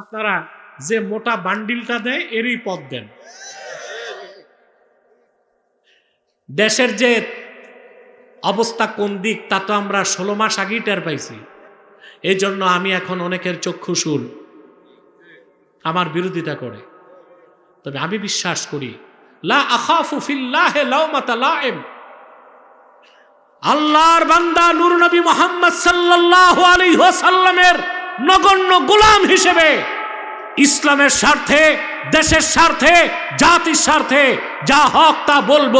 আপনারা যে মোটা বান্ডিলটা দেয়, এরই পথ দেন। দেশের যে অবস্থা কোন দিক, তা তো আমরা ষোলো মাস আগেই টের পাইছি। এই জন্য আমি এখন অনেকের চক্ষু শুন আমার বিরোধিতা করে। তবে আমি বিশ্বাস করি আল্লাহর বান্দা নূর নবী মোহাম্মদ সাল্লাল্লাহু আলাইহি ওয়াসাল্লামের নগণ্য গোলাম হিসেবে ইসলামের স্বার্থে, দেশের স্বার্থে, জাতির স্বার্থে যা হক তা বলব।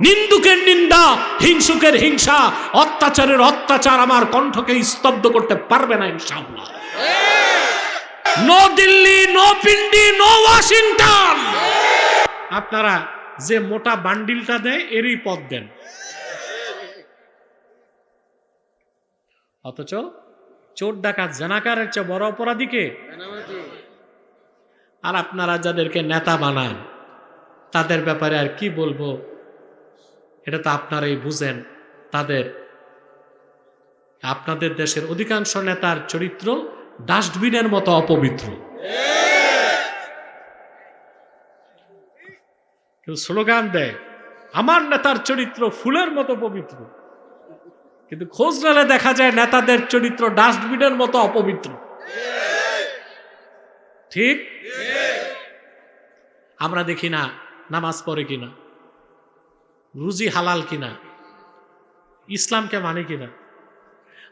নিন্দুকের নিন্দা, হিংসুকের হিংসা, অত্যাচারের অত্যাচার আমার কণ্ঠকে স্তব্ধ করতে পারবে না ইনশাআল্লাহ। No Delhi, no Pindi, no Washington. আপনারা যে মোটা বান্ডিলটা দেয়, এরই পথ দেন। অথচ চোর ডাকাত জানাকারের চেয়ে বড় অপরাধীকে আর আপনারা যাদেরকে নেতা বানান তাদের ব্যাপারে আর কি বলব? এটা তো আপনারাই বুঝেন। তাদের আপনাদের দেশের অধিকাংশ নেতার চরিত্র ডাস্টবিনের মতো অপবিত্র। কেউ স্লোগান দেয় আমার নেতার চরিত্র ফুলের মতো পবিত্র। কিন্তু খোঁজ নিলে দেখা যায় নেতাদের চরিত্র ডাস্টবিনের মতো অপবিত্র। ঠিক? আমরা দেখি না নামাজ পড়ে কিনা, রুজি হালাল কিনা, ইসলামকে মানে কিনা।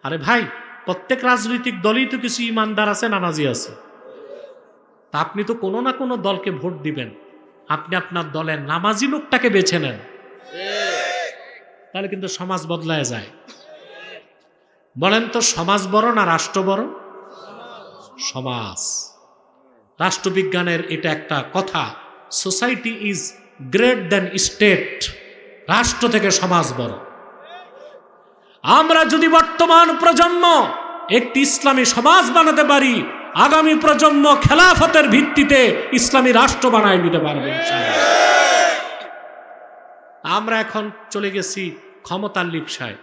আরে ভাই, প্রত্যেক রাজনৈতিক দলই তো কিছু ইমানদার আছে, নামাজি আছে। তা আপনি তো কোনো না কোনো দলকে ভোট দিবেন। আপনি আপনার দলের নামাজি লোকটাকে বেছে নেন। তাহলে কিন্তু সমাজ বদলায় যায়। বলেন তো, সমাজ বড় না রাষ্ট্র বড় সমাজ। রাষ্ট্রবিজ্ঞানের এটা একটা কথা society is great than state রাষ্ট্র থেকে সমাজ বড় আমরা যদি বর্তমান প্রজন্ম একটি ইসলামী সমাজ বানাতে পারি, আগামী প্রজন্ম খেলাফতের ভিত্তিতে ইসলামী রাষ্ট্র বানায় নিতে পারবে আমরা এখন চলে গেছি ক্ষমতার লিপসায়।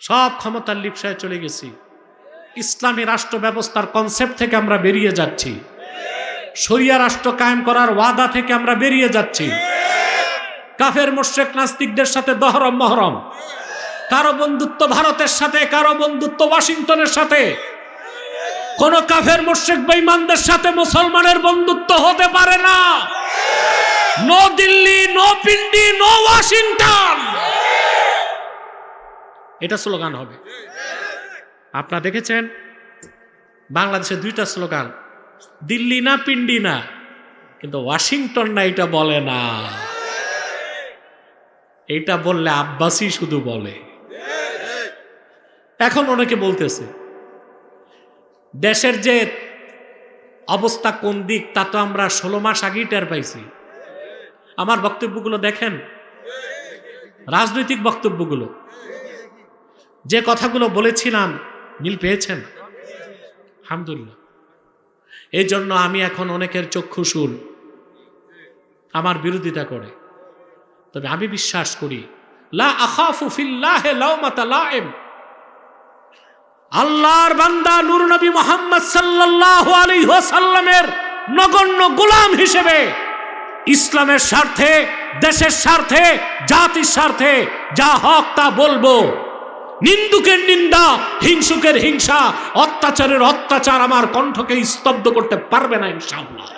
সব ক্ষমতার লিপসায় চলে গেছি। ইসলামী রাষ্ট্র ব্যবস্থার কনসেপ্ট থেকে আমরা বেরিয়ে যাচ্ছি। শরিয়া রাষ্ট্র কায়েম করার ওয়াদা থেকে আমরা বেরিয়ে যাচ্ছি। কাফের মোশেক নাস্তিকদের সাথে দহরম, মহরম। কারও বন্ধুত্ব ভারতের সাথে, কারও বন্ধুত্ব ওয়াশিংটনের সাথে। কোন কাফের মোশেক বেঈমানদের সাথে মুসলমানের বন্ধুত্ব হতে পারে না। No Delhi, no Pindi, no Washington. এটা স্লোগান হবে। আপনারা দেখেছেন? বাংলাদেশে দুইটা স্লোগান, দিল্লি না পিন্ডি না, কিন্তু ওয়াশিংটন না এটা বলে না। এটা বললে আব্বাসি শুধু বলে। এখন অনেকে বলতেছে, দেশের যে অবস্থা কোন দিক, তা তো আমরা ষোলো মাস আগেই টের পাইছি। আমার বক্তব্যগুলো দেখেন? রাজনৈতিক বক্তব্যগুলো। যে কথাগুলো বলেছিলাম, মিল পেয়েছেন? আলহামদুলিল্লাহ। এই জন্য আমি এখন অনেকের চক্ষু শুন, আমার বিরোধিতা করে। তবে আমি বিশ্বাস করি, লা আল্লাহর বান্দা নূর নবী মোহাম্মদ সাল্লাল্লাহু আলাইহি ওয়াসাল্লামের নগণ্য গোলাম হিসেবে ইসলামের স্বার্থে, দেশের স্বার্থে, জাতির স্বার্থে যা হক তা বলব। নিন্দুকের নিন্দা, হিংসুকের হিংসা, অত্যাচারের অত্যাচার আমার কণ্ঠকে স্তব্ধ করতে পারবে না ইনশাআল্লাহ।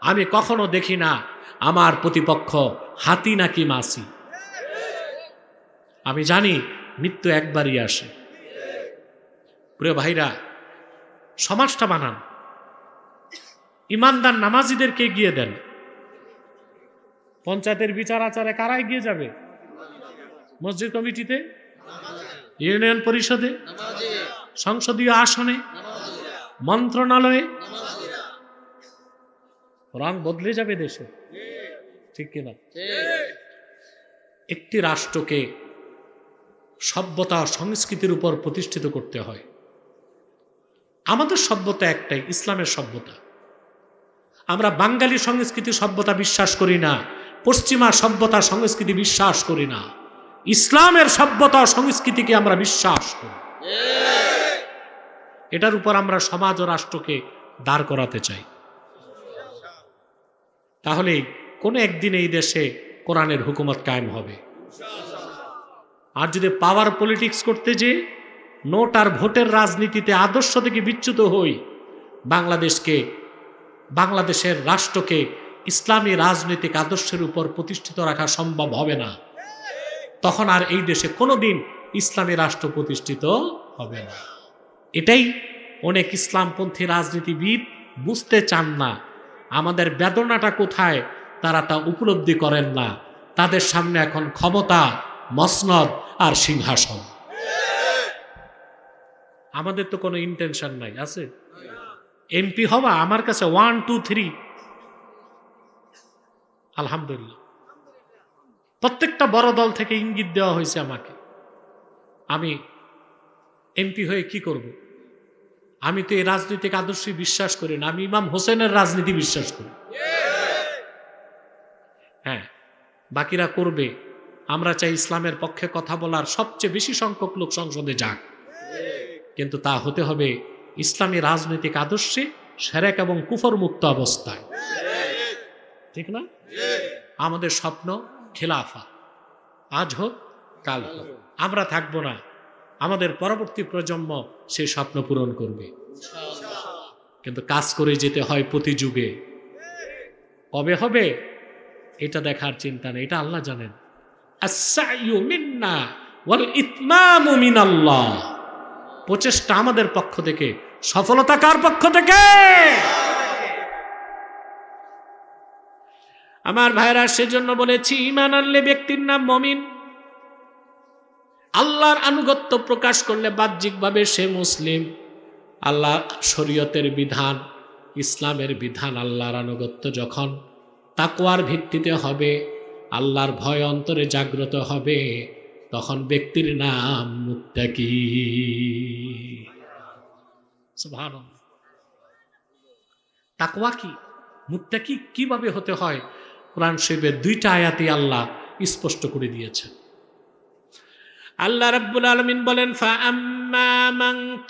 আমি কখনো দেখি না আমার প্রতিপক্ষ হাতি নাকি মাসি আমি জানি মৃত্যু একবারই আসে। প্রিয় ভাইরা, সমাজটা বানান। ইমানদার নামাজিদেরকে এগিয়ে দেন। পঞ্চায়েতের বিচার আচারে কারা এগিয়ে যাবে? মসজিদ কমিটিতে? ইউনিয়ন পরিষদে? সংসদীয় আসনে? মন্ত্রণালয়ে? রং বদলে যাবে দেশে। ঠিক কিনা একটি রাষ্ট্রকে সভ্যতা সংস্কৃতির উপর প্রতিষ্ঠিত করতে হয়। আমাদের সভ্যতা একটাই, ইসলামের সভ্যতা। আমরা বাঙালি সংস্কৃতি সভ্যতা বিশ্বাস করি না। পশ্চিমা সভ্যতা সংস্কৃতি বিশ্বাস করি না। ইসলামের সভ্যতা সংস্কৃতিকে আমরা বিশ্বাস করি। এটার উপর আমরা সমাজ ও রাষ্ট্রকে দাঁড় করাতে চাই। তাহলে কোনো একদিন এই দেশে কোরআনের হুকুমত কায়েম হবে। আর যদি পাওয়ার পলিটিক্স করতে যে নোট আর ভোটের রাজনীতিতে আদর্শ থেকে বিচ্যুত হই, বাংলাদেশকে, বাংলাদেশের রাষ্ট্রকে ইসলামী রাজনৈতিক আদর্শের উপর প্রতিষ্ঠিত রাখা সম্ভব হবে না। তখন আর এই দেশে কোনোদিন ইসলামী রাষ্ট্র প্রতিষ্ঠিত হবে না। এটাই অনেক ইসলামপন্থী রাজনীতিবিদ বুঝতে চান না। আমাদের বেদনাটা কোথায় তারা তা উপলব্ধি করেন না। তাদের সামনে এখন ক্ষমতা, মসনদ আর সিংহাসন। আমাদের তো কোনো ইন্টেনশন নাই, আছে? এমপি হওয়া আমার কাছে ওয়ান টু থ্রি আলহামদুলিল্লাহ। প্রত্যেকটা বড় দল থেকে ইঙ্গিত দেওয়া হয়েছে আমাকে। আমি এমপি হয়ে কি করব। আমি তো এই রাজনৈতিক আদর্শে বিশ্বাস করি না, আমি ইমাম হোসেনের রাজনীতি বিশ্বাস করি। হ্যাঁ বাকিরা করবে। আমরা চাই ইসলামের পক্ষে কথা বলার সবচেয়ে বেশি সংখ্যক লোক সংসদে যাক। কিন্তু তা হতে হবে ইসলামী রাজনৈতিক আদর্শে সেরেক এবং কুফর মুক্ত অবস্থায়। ঠিক না? আমাদের স্বপ্ন খেলাফা। আজ হোক কাল হোক। আমরা থাকব না। আমাদের পরবর্তী প্রজন্ম সেই স্বপ্ন পূরণ করবে। কিন্তু কাজ করে যেতে হয় প্রতি যুগে। কবে হবে? এটা দেখার চিন্তা নেই। এটা আল্লাহ জানেন। প্রচেষ্টা আমাদের পক্ষ থেকে। সফলতা কার পক্ষ থেকে? আমার ভাইরা সেজন্য বলেছি ইমান আনলে ব্যক্তির নাম মমিন। আল্লাহর আনুগত্য প্রকাশ করলে বাহ্যিকভাবে সে মুসলিম। আল্লাহ শরীয়তের বিধান, ইসলামের বিধান, আল্লাহর আনুগত্য যখন তাকওয়ার ভিত্তিতে হবে, আল্লাহর ভয় অন্তরে জাগ্রত হবে, তখন ব্যক্তির নাম সুবহানাল্লাহ। তাকওয়া কি? মুত্তাকি কীভাবে হতে হয়? কোরআন শরীফের দুইটা আয়াতে আল্লাহ স্পষ্ট করে দিয়েছেন। আল্লাহ রাব্বুল আলামিন বলেন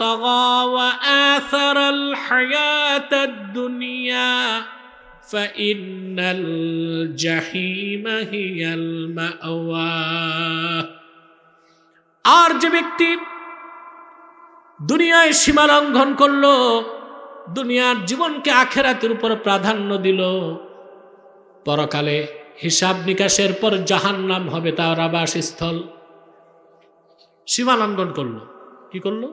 তাগা ওয়া আথারাল হায়াতাদ দুনিয়া ফাইন্নাল জাহিমা হিয়াল মাওয়া। আর যে ব্যক্তি দুনিয়ায় সীমা লঙ্ঘন করল, দুনিয়ার জীবনকে আখেরাতের উপর প্রাধান্য দিল পরকালে হিসাব নিকাশের পর জাহান নাম হবে তার আবাসস্থল। সীমা লঙ্ঘন করল। কি করল?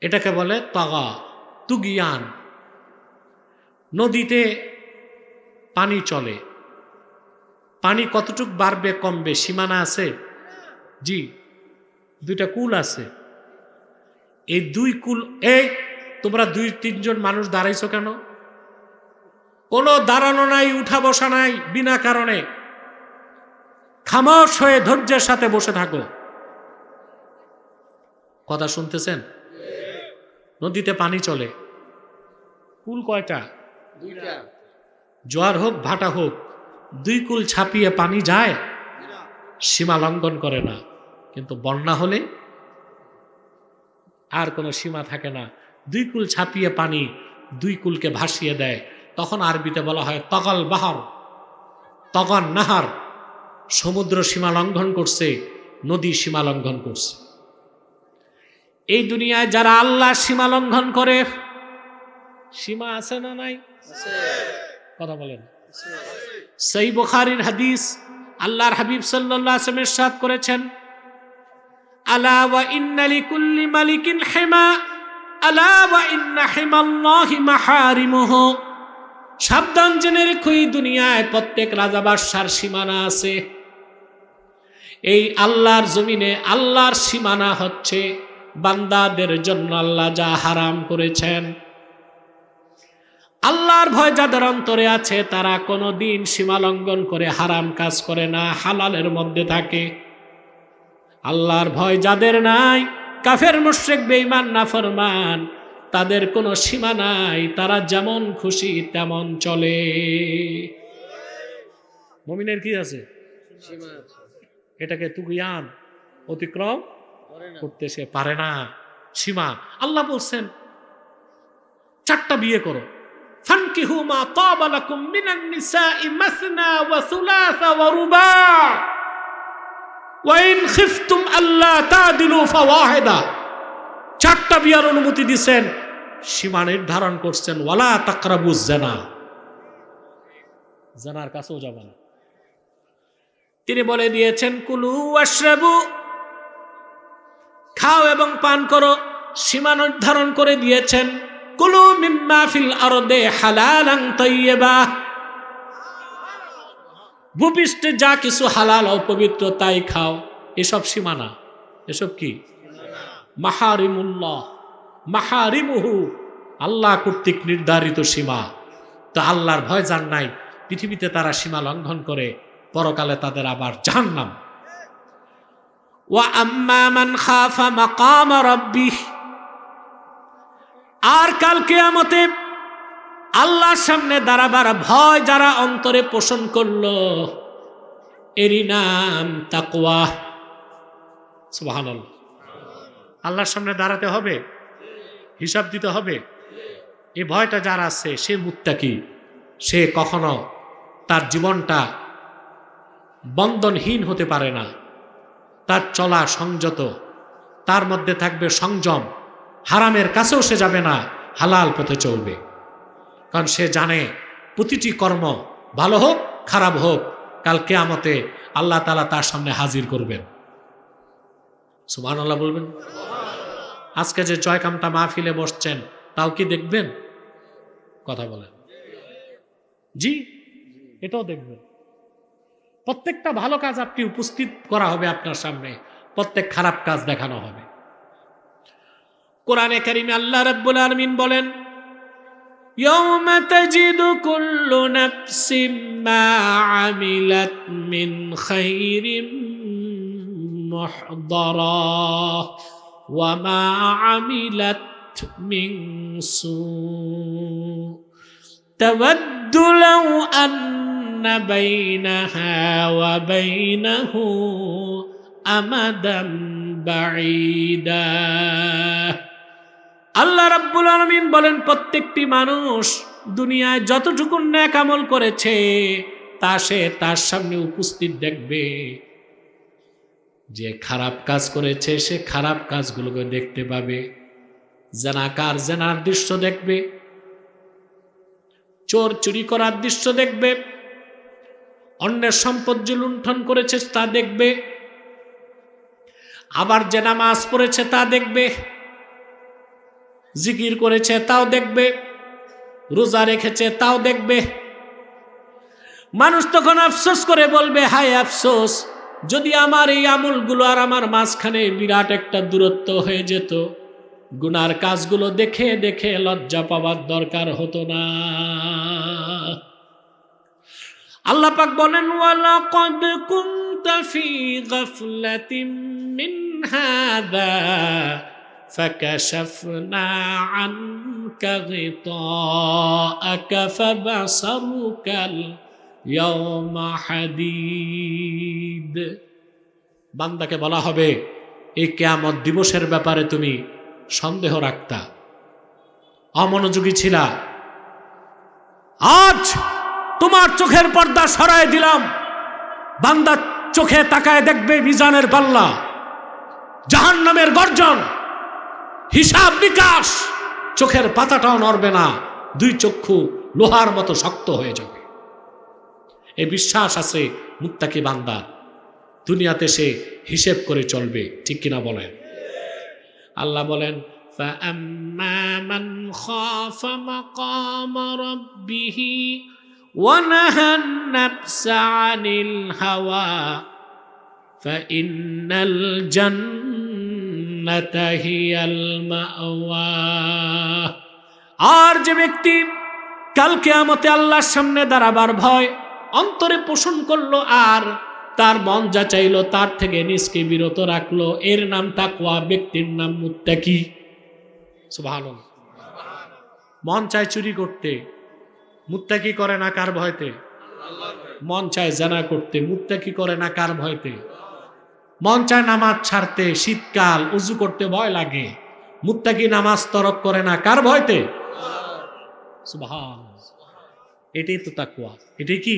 এটাকে বলে তগা, তুগিয়ান। নদীতে পানি চলে। পানি কতটুক বাড়বে, কমবে, সীমানা আছে? জি, দুইটা কুল আছে। এই দুই কুল, এই তোমরা দুই তিনজন মানুষ দাঁড়াইছো কেন? কোনো দাঁড়ানো নাই উঠা বসা নাই বিনা কারণে। খামোশ হয়ে ধৈর্যের সাথে বসে থাকো। কথা শুনতেছেন? নদীতে পানি চলে। কুল কয়টা? জোয়ার হোক ভাটা হোক দুই কুল ছাপিয়ে পানি যায় সীমা লঙ্ঘন করে না। কিন্তু বন্যা হলে আর কোনো সীমা থাকে না। দুই কুল ছাপিয়ে পানি দুই কুলকে ভাসিয়ে দেয়। তখন আরবিতে বলা হয় তগল বাহার তগন নাহার। সমুদ্র সীমা লঙ্ঘন করছে, নদী সীমা লঙ্ঘন করছে। এই দুনিয়ায় যারা আল্লাহ সীমা লঙ্ঘন করে, সীমা আছে না নাই? কথা বলেন। সেই বুখারীর হাদিস আল্লাহর হাবিব সাল্লাল্লাহু আলাইহি ওয়াসাল্লাম ইরশাদ করেছেন, আলা ওয়া ইন্না লিকুল্লি মালিকিন হিমা, আলা ওয়া ইন্না হিমাল্লাহি মাহারিমুহু। সাবধান জেনে রেখো, এই দুনিয়ায় প্রত্যেক রাজা বাদশার সীমানা আছে। এই আল্লাহর জমিনে আল্লাহর সীমানা হচ্ছে বান্দাদের জন্য আল্লাহ যা হারাম করেছেন। আল্লাহর ভয় যাদের অন্তরে আছে, তারা কোনো দিন সীমা লঙ্ঘন করে হারাম কাজ করে না, হালালের মধ্যে থাকে। আল্লাহর ভয় যাদের নাই, কাফের, মুশ্রেক, বেঈমান, নাফরমান তাদের কোনো সীমা নাই তারা যেমন খুশি তেমন চলে। মমিনের কি আছে? এটাকে তুগিয়ান অতিক্রম করতে সে পারে না। সীমা। আল্লাহ বলছেন চারটা বিয়ে করো। ফানকিহু মা তাবা লাকুম মিনান নিসাই মাসনা ওয়া সুলাসা ওয়া রুবা। ওয়া ইন খিফতুম আল্লা তাদিলু ফাওয়াহিদা। চারটা বিয়ার অনুমতি দিছেন, সীমা নির্ধারণ করছেন, ওয়ালা তাকরাবুজ জানা। জানার কাছেও যাবে না। তিনি বলে দিয়েছেন, কুলু আশরাবু, খাও এবং পান করো। সীমা নির্ধারণ করে দিয়েছেন, কুলু মিম্মা ফিল আরদে হালালান তাইয়্যিবা। ভূপৃষ্ঠে যা কিছু হালাল অপবিত্র তাই খাও। এসব সীমানা এসব কি? মাহারিমুল্লাহ, মাহারিমুহু, আল্লাহ কর্তৃক নির্ধারিত সীমা। তো আল্লাহর ভয় জান নাই, পৃথিবীতে তারা সীমা লঙ্ঘন করে, পরকালে তাদের আবার জাহান্নাম। ওয়া আম্মা মান খাফা মাকাম রাব্বিহ, আর কাল কিয়ামতে আল্লাহর সামনে দাঁড়াবার ভয় যারা অন্তরে পোষণ করল, এরই নাম তাকওয়া। সুবহানাল্লাহ। আল্লাহর সামনে দাঁড়াতে হবে? হিসাব দিতে হবে? এই ভয়টা যার আছে, সে মুত্তাকি। সে কখনো তার জীবনটা বন্ধনহীন হতে পারে না। তার চলা সংযত, তার মধ্যে থাকবে সংযম। হারামের কাছেও সে যাবে না, হালাল পথে চলবে। কারণ সে জানে প্রতিটি কর্ম ভালো হোক, খারাপ হোক, কাল কেয়ামতে আল্লাহ তালা তার সামনে হাজির করবেন। সুমান আল্লাহ বলবেন? আজকে যে জয়কামটা মাহফিলে বসছেন তাও কি দেখবেন কথা বলেন জি এটাও দেখবেন প্রত্যেকটা ভালো কাজ আপনি উপস্থিত করা হবে আপনার সামনে প্রত্যেক খারাপ কাজ দেখানো হবে কোরআনে কারিমে আল্লাহ রাব্বুল আলামিন বলেন يوم تجد كل نفس ما عملت من خير محضرا وما عملت من سوء تود لو أن بينها وبينه أمدا بعيدا আল্লাহ রাব্বুল আলমিন বলেন প্রত্যেকটি মানুষ দুনিয়ায় যতটুকু ন্যাক আমল করেছে তা সে তার সামনে উপস্থিত দেখবে যে খারাপ কাজ করেছে, সে খারাপ কাজগুলোকে দেখতে পাবে। জেনাকার জেনার দৃশ্য দেখবে। চোর চুরি করার দৃশ্য দেখবে। অন্যের সম্পদ যে লুণ্ঠন করেছে, তা দেখবে। আবার যে নামাজ পড়েছে, তা দেখবে। জিকির করেছে, তাও দেখবে। রোজা রেখেছে, তাও দেখবে। মানুষ তখন আফসোস করে বলবে, হায় আফসোস যদি আমার এই আমলগুলো আর আমার মাঝখানে বিরাট একটা দূরত্ব হয়ে যেত গুনার কাজগুলো দেখে দেখে লজ্জা পাওয়ার দরকার হতো না আল্লাহ পাক বলেন ওয়ালা কদ কুনতা ফি গাফলাতিন মিন হাদা فكشفنا عنك غطاءك فبصرك اليوم হাদিদ বান্দাকে বলা হবে এই কেয়ামত দিবসের ব্যাপারে তুমি সন্দেহ রাখতা। অমনোযোগী ছিলা। আজ তোমার চোখের পর্দা সরায় দিলাম। বান্দা চোখে তাকায় দেখবে মিজানের পাল্লা। জাহান নামের গর্জন, হিসাব বিকাশ চোখের পাতাটাও নড়বে না। দুই চক্ষু লোহার মতো শক্ত হয়ে যাবে। এই বিশ্বাস আছে মুত্তাকি বান্দা দুনিয়াতে সে হিসেব করে চলবে ঠিক কিনা বলেন আল্লাহ বলেন فأما من خاف مقام ربه ونهى النفس عن الهوى فإن الجنة هي المأوى আর যে ব্যক্তি কালকে আমতে আল্লাহর সামনে দাঁড়াবার ভয় অন্তরে পোষণ করল আর তার মন যা চাইলো তার থেকে নিজকে বিরত রাখল। এর নাম তাকুয়া ব্যক্তির নাম মুত্তাকি। সুবহানাল্লাহ। মন চায় চুরি করতে, মুত্তাকি করে না কার ভয়তে? মন চায় জানা করতে, মুত্তাকি করে না কার ভয়তে? মন চায় নামাজ ছাড়তে, শীতকাল, উজু করতে ভয় লাগে। মুত্তাকি নামাজ তরক করে না কার ভয়তে? এটাই তো তাকুয়া এটাই কি?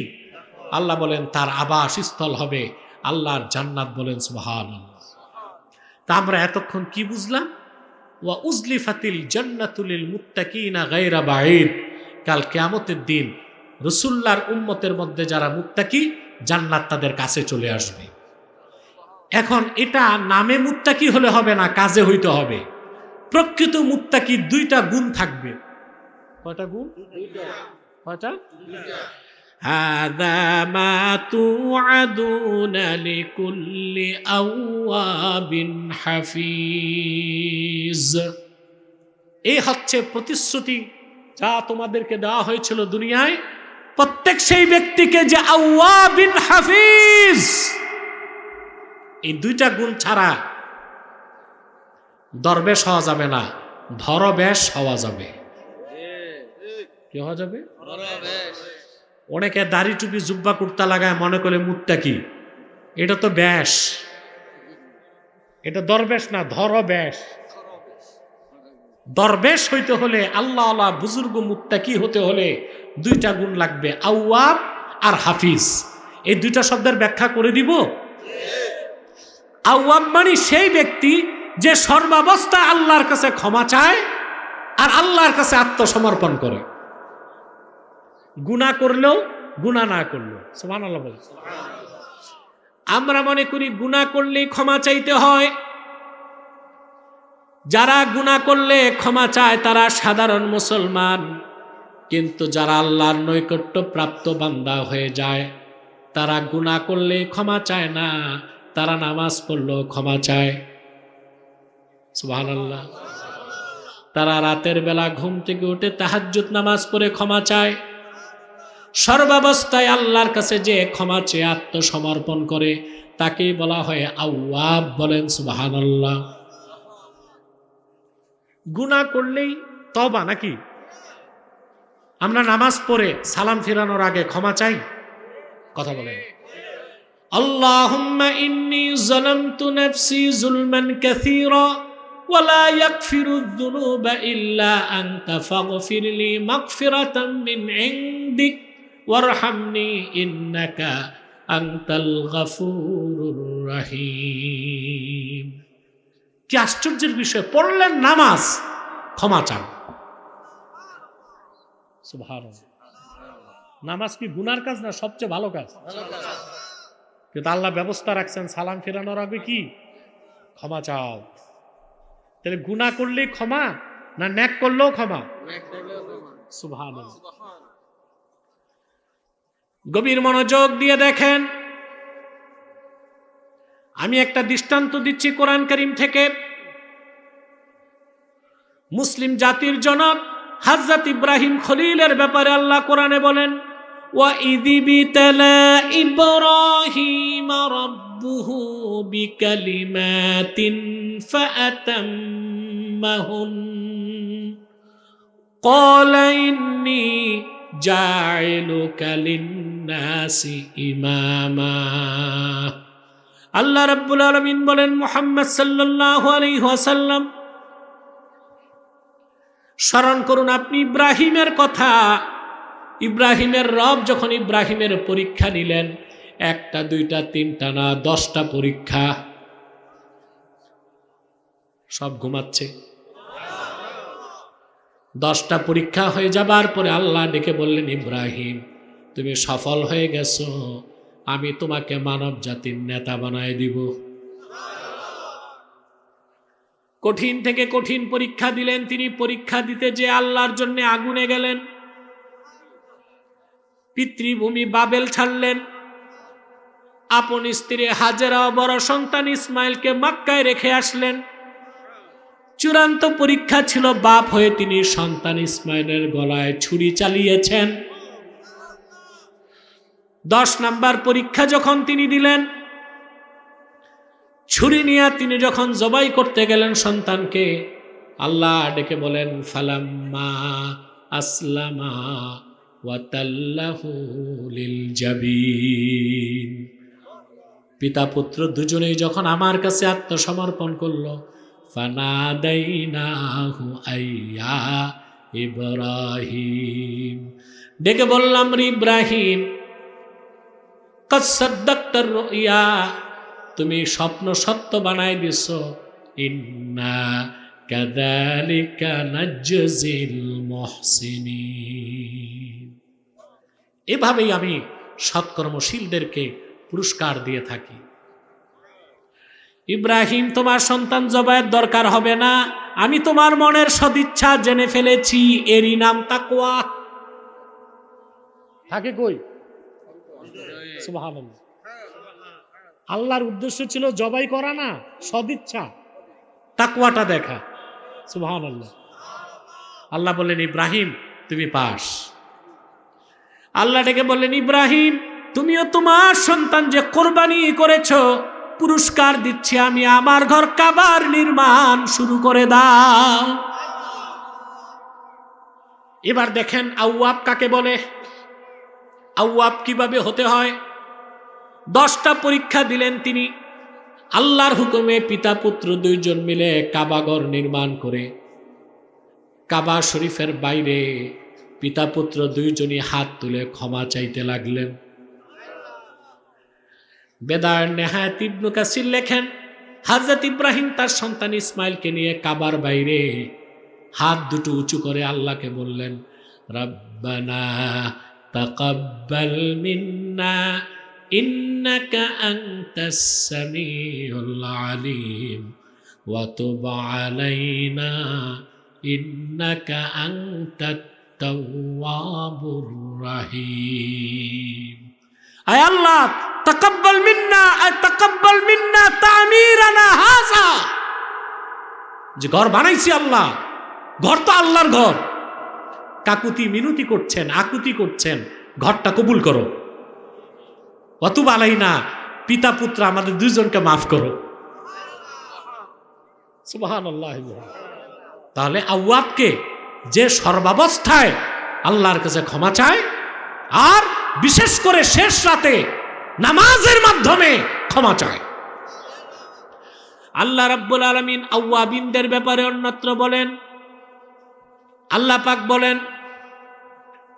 আল্লাহ বলেন, তার আবাস স্থল হবে আল্লাহর জান্নাত বলেন সুবহান তা আমরা এতক্ষণ কি বুঝলাম? ওয়া উজলিফাতিল জান্নাতুলিল মুত্তাকিনা গায়রা বাঈদ। কাল কিয়ামতের দিন রসুল্লাহর উম্মতের মধ্যে যারা মুত্তাকি, জান্নাত তাদের কাছে চলে আসবে। এখন এটা নামে মুত্তাকি হলে হবে না, কাজে হইতে হবে। প্রকৃত মুত্তাকি দুইটা গুণ থাকবে। কয়টা গুণ? কয়টা? هذا ما توعدون لكل أواب حفيظ এই হচ্ছে প্রতিশ্রুতি যা তোমাদেরকে দেওয়া হয়েছিল দুনিয়ায় প্রত্যেক সেই ব্যক্তিকে যে আউয়াবিন হাফিজ এই দুইটা গুণ ছাড়া দরবেশ হওয়া যাবে না ধরবেশ হওয়া যাবে কি হওয়া যাবে অনেকে দাড়ি টুপি জুব্বা কুর্তা লাগায়, মনে করে মুটটা কি? এটা তো ব্যাস। এটা দরবেশ না ধর ব্যাস দরবেশ হইতে হলে আল্লাহ বুজুর্গ মুত্তাকি হতে হলে দুইটা গুণ লাগবে, আউয়াব আর হাফিজ। এই দুইটা শব্দের ব্যাখ্যা করে দিব। আউয়াব মানে সেই ব্যক্তি যে সর্বাবস্থা আল্লাহর কাছে ক্ষমা চায় আর আল্লাহর কাছে আত্মসমর্পণ করে। গুণা করলেও গুণা না করলেও। সমান আল্লাহ আমরা মনে করি গুণা করলেই ক্ষমা চাইতে হয়। যারা গুণা করলে ক্ষমা চায় তারা সাধারণ মুসলমান। কিন্তু যারা আল্লাহর নৈকট্য প্রাপ্ত বান্দা হয়ে যায়, তারা গুণা করলে ক্ষমা চায় না, তারা নামাজ পড়লেও ক্ষমা চায়। সুবহানাল্লাহ। তারা রাতের বেলা ঘুম থেকে উঠে তাহাজ্জুদ নামাজ পড়ে ক্ষমা চায়। সর্বাবস্থায় আল্লাহর কাছে যে ক্ষমা চেয়ে আত্মসমর্পণ করে তাকেই বলা হয় আউয়াব বলেন সুবহানাল্লাহ গুণা করলেই তবা নাকি আমরা নামাজ পড়ে সালাম ফিরানোর আগে ক্ষমা চাই কথা বলেন اللهم إني ظلمت نفسي ظلما كثيرا ولا يغفر الذنوب إلا أنت فاغفر لي مغفرة من عندك ওয়ারহামনি ইন্নাকা আন্তাল গাফুরুর রাহিম। কি আশ্চর্যের বিষয়, পড়লেন নামাজ, ক্ষমা চান। নামাজ কি গুনার কাজ না সবচেয়ে ভালো কাজ? কিন্তু আল্লাহ ব্যবস্থা রাখছেন, সালাম ফেরানোর আগে কি? ক্ষমা চাও। তাহলে গুণা করলে ক্ষমা না ন্যাক করলেও ক্ষমা? সুভান গভীর মনোযোগ দিয়ে দেখেন আমি একটা দৃষ্টান্ত দিচ্ছি কোরআন করিম থেকে মুসলিম জাতির জনক হাজরত ইব্রাহিম খলিলের ব্যাপারে আল্লাহ কোরআনে বলেন وَإِذِ ابْتَلَى إِبْرَاهِيمَ رَبُّهُ بِكَلِمَاتٍ فَأَتَمَّهُنَّ قَالَ إِنِّي جَاعِلُكَ لِلنَّاسِ নাসি ইমামা আল্লাহ রাব্বুল আলামিন বলেন, মোহাম্মদ সাল্লাল্লাহু স্মরণ করুন আপনি ইব্রাহিমের কথা। ইব্রাহিমের রব যখন ইব্রাহিমের পরীক্ষা নিলেন, একটা, দুইটা, তিনটা না, দশটা পরীক্ষা, সব ঘুমাচ্ছে। দশটা পরীক্ষা হয়ে যাবার পরে আল্লাহ ডেকে বললেন, ইব্রাহিম তুমি সফল হয়ে গেছো, আমি তোমাকে মানব জাতির নেতা বানায় দিব। কঠিন থেকে কঠিন পরীক্ষা দিলেন, তিনি পরীক্ষা দিতে যে আল্লাহর জন্য আগুনে গেলেন। পিতৃভূমি বাবেল ছাড়লেন। আপন স্ত্রী হাজেরা বড় সন্তান ইসমাইলকে মাক্কায় রেখে আসলেন। চূড়ান্ত পরীক্ষা ছিল, বাপ হয়ে তিনি সন্তান ইসমাইলের গলায় ছুরি চালিয়েছেন। দশ নাম্বার পরীক্ষা যখন তিনি দিলেন, ছুরি নিয়ে তিনি যখন জবাই করতে গেলেন সন্তানকে, আল্লাহ ডেকে বলেন, ফালাম্মা আসলামা পিতা পুত্র দুজনেই যখন আমার কাছে আত্মসমর্পণ করল ইব্রাহিম। ডেকে বললাম, ইব্রাহিম তুমি স্বপ্ন সত্য বানাই দিছ। ইন্না এভাবেই আমি সৎকর্মশীলদেরকে পুরস্কার দিয়ে থাকি। ইব্রাহিম, তোমার সন্তান জবাইয়ের দরকার হবে না। আমি তোমার মনের সদিচ্ছা জেনে ফেলেছি, এরই নাম তাকওয়া। থাকে কই? আল্লাহর উদ্দেশ্য ছিল জবাই করা না সদিচ্ছা। তাকওয়াটা দেখা। সুবহান আল্লাহ আল্লাহ বললেন ইব্রাহিম তুমি পাস। আল্লাহ ডেকে বললেন ইব্রাহিম তুমিও তোমার সন্তান যে কোরবানি করেছ পুরস্কার দিচ্ছি আমি আমার ঘর কাবার নির্মাণ শুরু করে দাও। এবার দেখেন আউয়াব কাকে বলে? আউয়াব কীভাবে হতে হয়? দশটা পরীক্ষা দিলেন তিনি। আল্লাহর হুকুমে পিতা পুত্র দুইজন মিলে কাবাগর নির্মাণ করে। কাবা শরীফের বাইরে পিতা পুত্র দুইজনই হাত তুলে ক্ষমা চাইতে লাগলেন। বেদার নেহায়ত ইবনু কাসির লেখেন, হাজরত ইব্রাহিম তার সন্তান ইসমাইলকে নিয়ে কাবার বাইরে হাত দুটো উঁচু করে আল্লাহকে বললেন, রব্বানা তাকাব্বাল মিন্না ইন্নাকা আনতাস সামিউল আলিম ওয়া তুব আলাইনা ইন্নাকা আনতাত তাওয়াবুর রাহিম। আয় আল্লাহ, তাকাব্বাল মিন্না তাকাব্বাল মিন্না তামিরানা যে ঘর বানাইছি আল্লাহ, ঘর তো আল্লাহর ঘর। কাকুতি মিনতি করছেন, আকুতি করছেন, ঘরটা কবুল করো। অত বালাই না, পিতা পুত্র আমাদের দুজনকে মাফ করো। তাহলে আউয়াবকে যে সর্বাবস্থায় আল্লাহর কাছে ক্ষমা চায়, আর বিশেষ করে শেষ রাতে নামাজের মাধ্যমে ক্ষমা চায়। আল্লাহ রাব্বুল আলামিন আউয়াবিনদের ব্যাপারে অন্যত্র বলেন, আল্লাহ পাক বলেন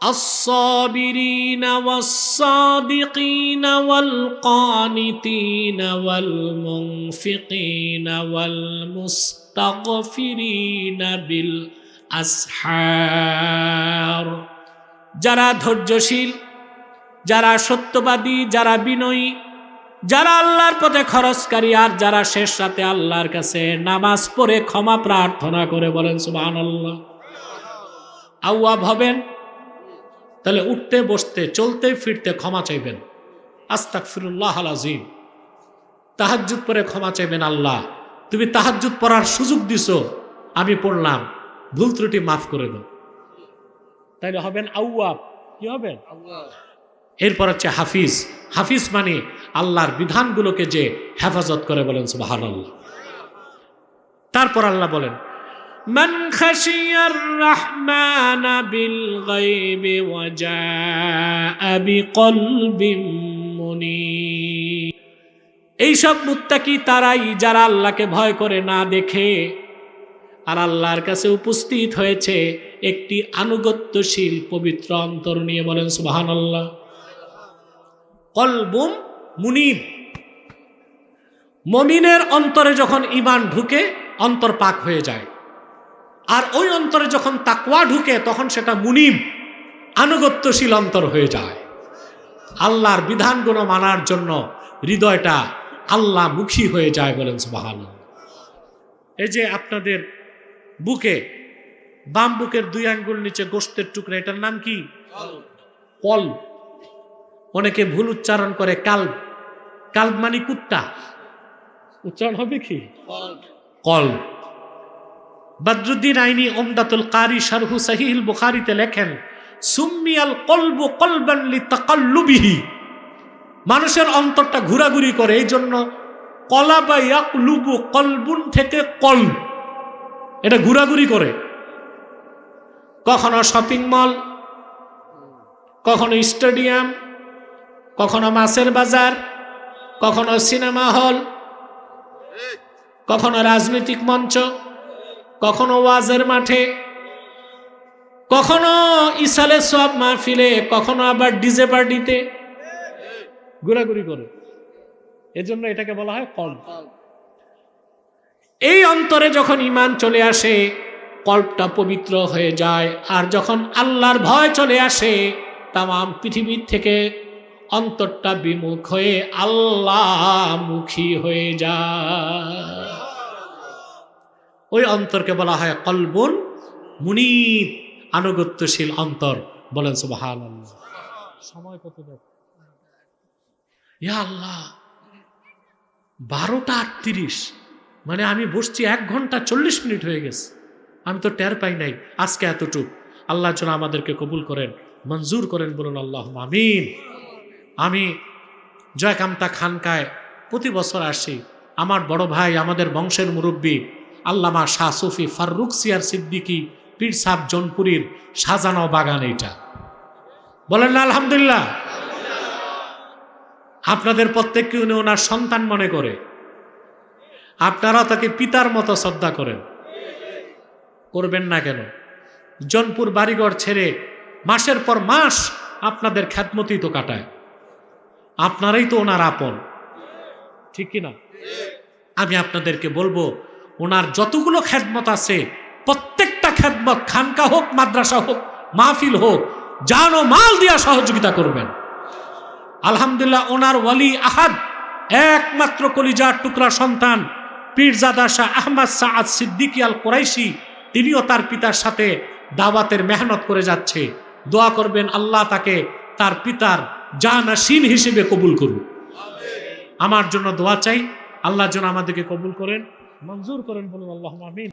الصابرين والصادقين والقانتين والمنفقين والمستغفرين بالأسحار যারা ধৈর্যশীল যারা সত্যবাদী যারা বিনয়ী যারা আল্লাহর পথে খরচকারী আর যারা শেষ রাতে আল্লাহর কাছে নামাজ পড়ে ক্ষমা প্রার্থনা করে বলেন সুবহানাল্লাহ আউয়াব হবেন তাহলে উঠতে বসতে চলতে ফিরতে ক্ষমা চাইবেন। আস্তাক ফিরুল্লাহ আজিম তাহাজ্জুদ পরে ক্ষমা চাইবেন আল্লাহ। তুমি তাহাজ্জুদ পড়ার সুযোগ দিছো আমি পড়লাম। ভুল ত্রুটি মাফ করে দাও। তাইলে হবেন আউয়াব। কি হবেন? এরপর হচ্ছে হাফিজ। হাফিজ মানে আল্লাহর বিধানগুলোকে যে হেফাজত করে বলেন আল্লাহ তারপর আল্লাহ বলেন من خشي الرحمن بالغيب وجاء بقلب منيب এইসব মুত্তাকি তারাই যারা আল্লাহকে ভয় করে না দেখে আর আল্লাহর কাছে উপস্থিত হয়েছে একটি আনুগত্যশীল পবিত্র অন্তর নিয়ে বলেন সুবাহান আল্লাহ কলবুম মুনিব মমিনের অন্তরে যখন ইমান ঢুকে অন্তর পাক হয়ে যায় আর ওই অন্তরে যখন তাকওয়া ঢুকে, তখন সেটা মুনিব আনুগত্যশীল অন্তর হয়ে যায়। আল্লাহর বিধানগুলো মানার জন্য হৃদয়টা আল্লাহ মুখী হয়ে যায় বলেন সুবাহান এই যে আপনাদের বুকে, বাম বুকের দুই আঙ্গুল নিচে গোস্তের টুকরা, এটার নাম কি? কল। অনেকে ভুল উচ্চারণ করে কাল। কাল মানে কুত্তা। উচ্চারণ হবে কি? কল। বদরুদ্দিন আইনি ওমদাতুল কারি শারহু সাহিল বুখারিতে লেখেন, সুম্মিয়াল কলবু কলবানলি তাকাল্লুবিহি। মানুষের অন্তরটা ঘোরাঘুরি করে এই জন্য কলা বা ইয়াকলুবু কলবুন থেকে কল, এটা ঘোরাঘুরি করে। কখনো শপিং মল, কখনো স্টেডিয়াম, কখনো মাছের বাজার, কখনো সিনেমা হল, কখনো রাজনৈতিক মঞ্চ। কখনো ওয়াজের মাঠে, কখনো ইসালে সব মাহফিলে, কখনো আবার ডিজে পার্টিতে। ঘোরাঘুরি করে। এজন্য এটাকে বলা হয় কল্প। এই অন্তরে যখন ইমান চলে আসে, কল্পটা পবিত্র হয়ে যায়। আর যখন আল্লাহর ভয় চলে আসে তাম পৃথিবীর থেকে অন্তরটা বিমুখ হয়ে আল্লাহমুখী হয়ে যায়। ওই অন্তরকে বলা হয় কলবুন মুনিব, আনুগত্যশীল অন্তর। বলেন সুবাহান সময় কত ইয়া আল্লাহ, বারোটা আটত্রিশ। মানে আমি বসছি এক ঘণ্টা চল্লিশ মিনিট হয়ে গেছে। আমি তো টের পাই নাই আজকে এতটুক। আল্লাহ যেন আমাদেরকে কবুল করেন, মঞ্জুর করেন বলুন আল্লাহ আমিন। আমি জয়কামতা খানকায় প্রতি বছর আসি। আমার বড় ভাই, আমাদের বংশের মুরব্বী আল্লামা শাহ সুফি ফারুক সিয়ার সিদ্দিকি, পীর সাহ জনপুরীর সাজানো বাগান এইটা বলেন না, আলহামদুলিল্লাহ। আপনাদের প্রত্যেককে উনি ওনার সন্তান মনে করে। আপনারা তাকে পিতার মতো শ্রদ্ধা করেন। করবেন না কেন? জনপুর বাড়িঘর ছেড়ে মাসের পর মাস আপনাদের খ্যাতমতি তো কাটায়। আপনারাই তো ওনার আপন। ঠিক কিনা? আমি আপনাদেরকে বলব ওনার যতগুলো খ্যাতমত আছে, প্রত্যেকটা খ্যাতমত খানকা হোক, মাদ্রাসা হোক, মাহফিল হোক, জান ও মাল দিয়া সহযোগিতা করবেন। আলহামদুলিল্লাহ, ওনার ওয়ালি আহাদ, একমাত্র কলিজার টুকরা সন্তান, পীরজাদা শাহ আহমদ সাদ সিদ্দিকি আল কোরাইশি তিনিও তার পিতার সাথে দাওয়াতের মেহনত করে যাচ্ছে। দোয়া করবেন, আল্লাহ তাকে তার পিতার জানাসীন হিসেবে কবুল করুন আমার জন্য দোয়া চাই, আল্লাহ যেন আমাদেরকে কবুল করেন। মঞ্জুর করেন বলুন আল্লাহ আমিন।